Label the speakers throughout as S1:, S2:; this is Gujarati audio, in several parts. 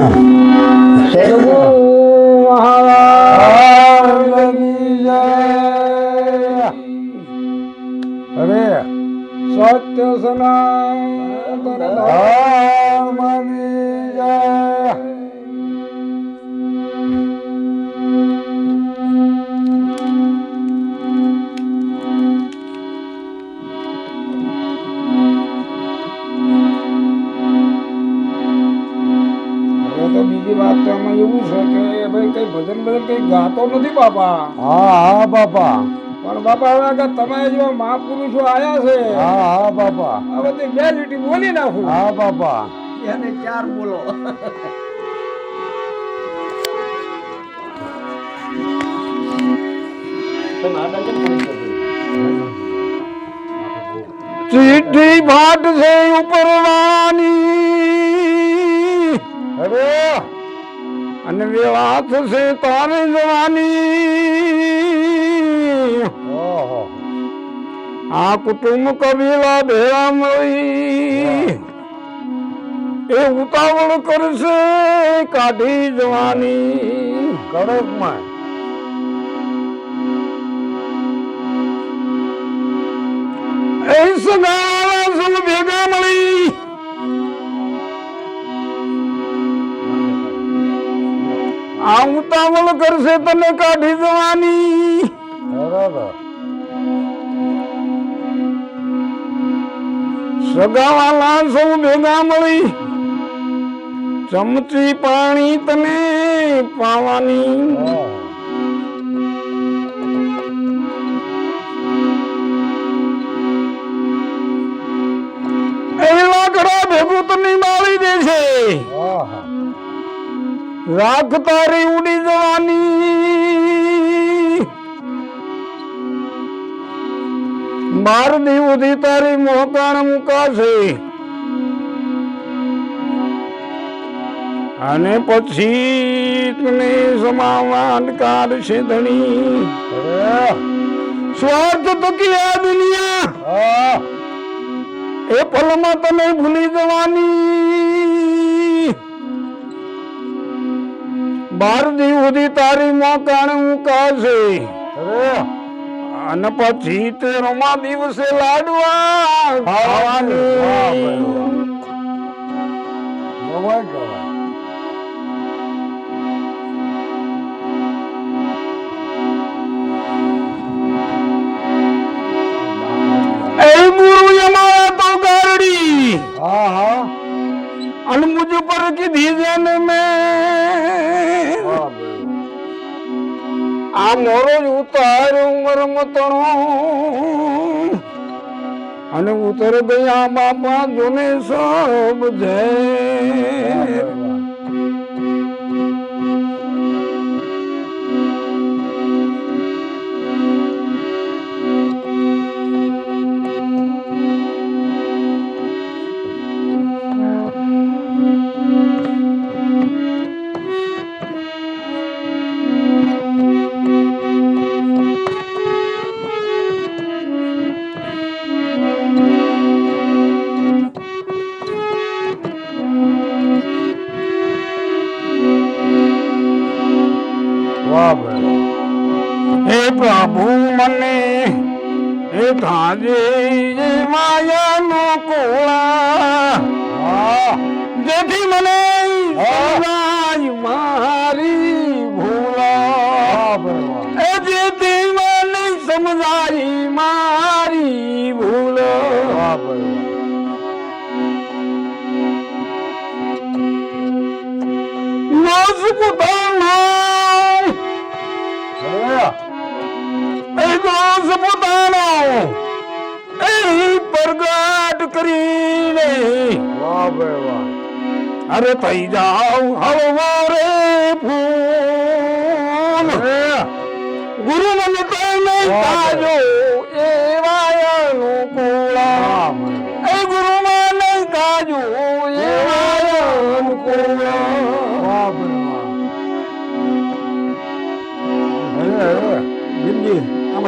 S1: અરે
S2: એવું છે કે ભાઈ કઈ ભજન ભજન કઈ ગાતો નથી બાપા.
S1: હા હા બાપા.
S2: પણ બાપા હવે આગળ તમે જેવા મહાપુરુષો આયા છે.
S1: હા હા બાપા.
S2: હવે તે બે લીટી બોલી નાખું.
S1: હા બાપા.
S3: એને ચાર બોલો.
S2: ચીઠી ભાટ છે ઉપરવાની
S1: અરે
S2: અને વાત છે તારી જવાની. આ કુટુંબ કબીલા ભેળા મળી. એ ઉતાવળ કરશે કાઢી જવાની.
S1: કડકમાં.
S2: એ સગા આ કરશે તને કાઢી જવાની.
S1: બરાબર.
S2: સગાવાલા સૌ ભેગા મળી ચમચી પાણી તને પાવાની. રાખ તારી ઉડી જવાની બાર ઉધી તારી મોકાણ મુકાશે. અને પછી તને સમાવાન કાઢશે ધણી સ્વાર્થ તો કે આ દુનિયા એ પલમાં તમે ભૂલી જવાની. બાર સુધી તારી મોકાણ
S1: અરે
S2: અને પછી તે રમા દિવસે લાડવા
S1: ખાવાની. હા હા.
S2: અને મુજ પર કીધી જેને મેં આ મોરો જ ઉતાર ઉમર મતણો અને ઉતર ગયા બાપા જોને સબ જય. પ્રભુ મને હે ધાજે માયાનો કોળા. જેથી મને પોતાનો એ પ્રગટ કરીને.
S1: વાહ ભાઈ વાહ.
S2: અરે થઈ જાવ હળવો રે ફૂલ ગુરુ મને તો નહીં તાજો એ વાયાનું કુળા.
S1: વાહ ભાઈ
S2: એ ગુરુ મને તાજો એ વાયાનું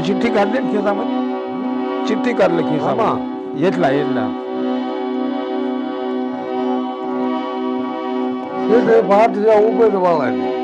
S1: आपण चिठ्ठी काढली
S2: ना खिसामध्ये चिठ्ठी
S1: काढली खिसामध्ये
S2: येतला
S1: येतला
S2: हे बाहेर
S1: तुझ्या उभे वाळायला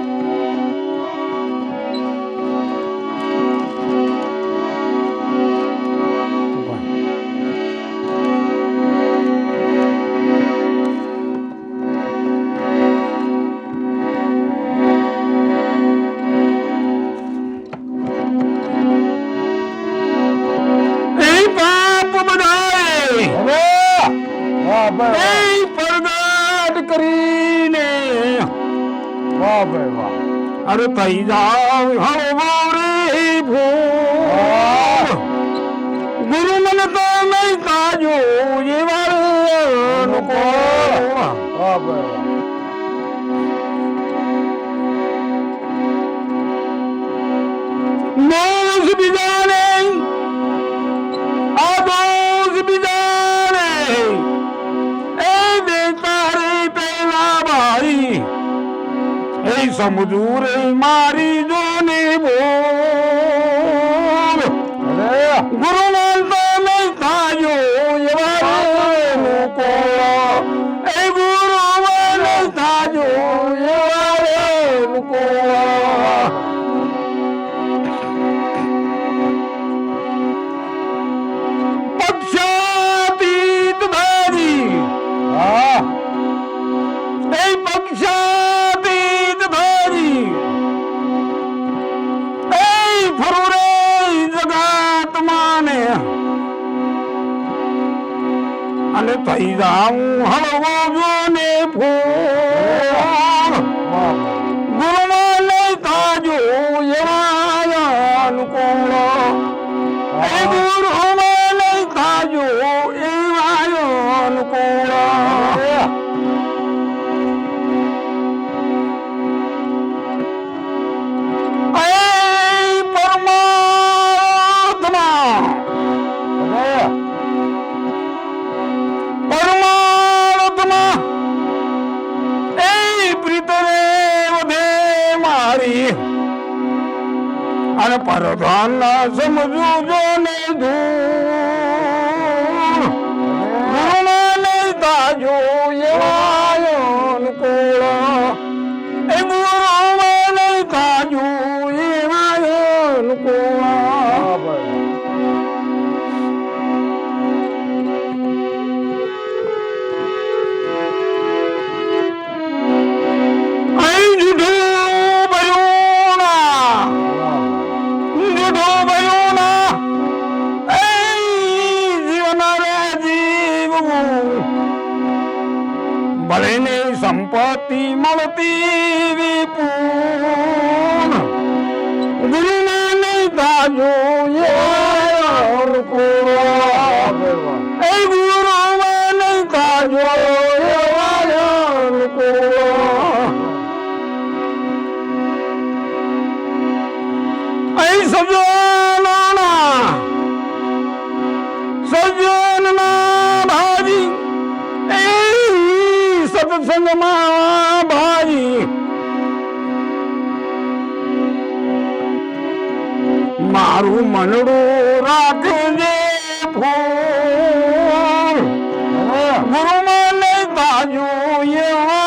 S2: પાર થઈ જાવ હવારી ભૂ ગુરુ મન તો નહીં તાજો એ વારું લોકો Mãos humilhadas! সমুদূর মারি tây giáo
S1: hà
S2: vô vô nếp hồ મારી. અને પરધાન સમજુ જો ને ધૂ पूर्ण गुरु नहीं बाजू ये और
S1: पूर्ण ए गुरु
S2: नहीं बाजू ये वायन पूर्ण ऐ सजनाना सजना भाजी ए सत्संग माँ भाजी મારું મનડું રાખજે ફૂલ ગુરુ મને તાજુ એવા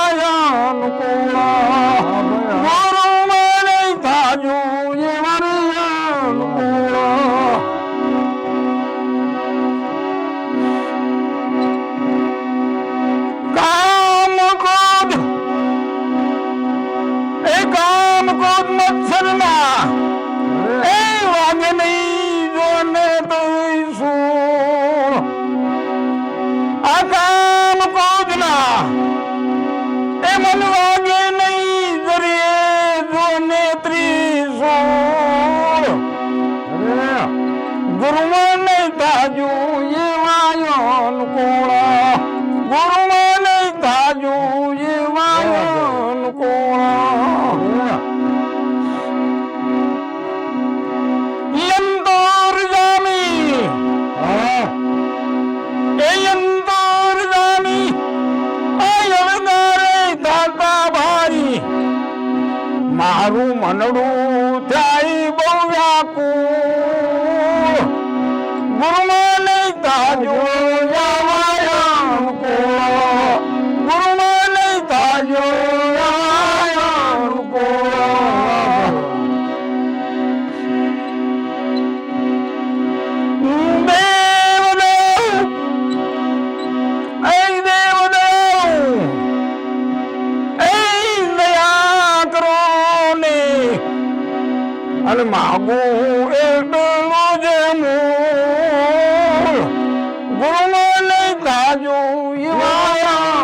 S2: అన్నడు. અને માગું એટલું જે મૂળ. ગુરુમાં નહીં તાજો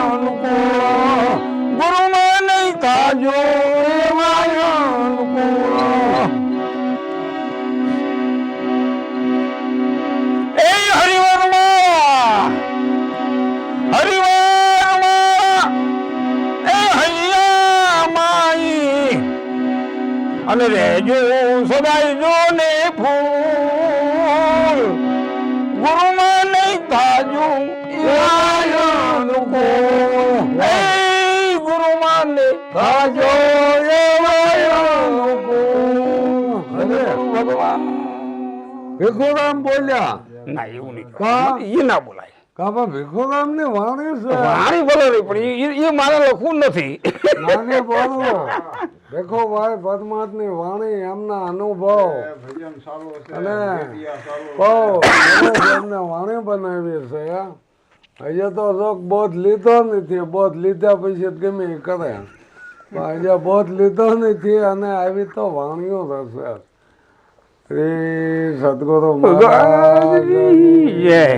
S2: અનુકૂળ ગુરુમાં નહીં તાજો અનુકૂળ એ હરિવરમાં. માઈ. અને રેજો નહીં ભગવાન
S1: ભીખુરામ બોલ્યા
S2: ના એવું નહીં. એ ના બોલાય.
S1: કાપા ભીખુરામની વાણી છે?
S2: વાણી બોલો નહીં પણ એ- એ મારે લખવું નથી.
S1: નાને બોલો. દેખો ભાઈ પદ્માતની વાણી એમના અનુભવ. અને એમને વાણી બનાવી છે હજી તો રોગ બોધ લીધો નથી. બોધ લીધા પછી તો ગમે એ કરે. પણ હજે બોધ લીધો નથી અને આવી તો વાણીઓ થશે શ્રી સદગુરુ મહારાજ